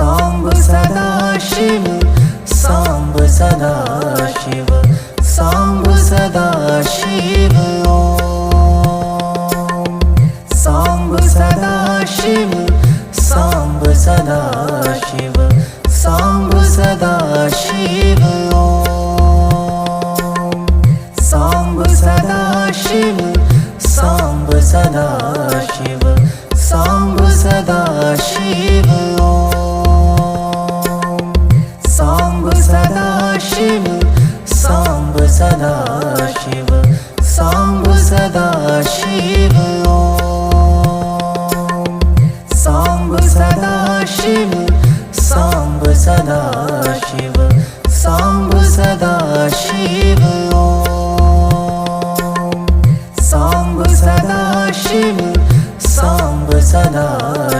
सांब सदा शिव सांब सदा शिव सांब सदा शिव सांब सदा शिव सांब सदा शिव सांब सदा शिव सांब सदा शिव सांब सदा शिव सांब सदा शिव। सदा शिव सांगू सदा शिव सांगू सदा शिव सांगू सदा शिव सांगू सदा शिव सांगू सदा शिव सांगू सदा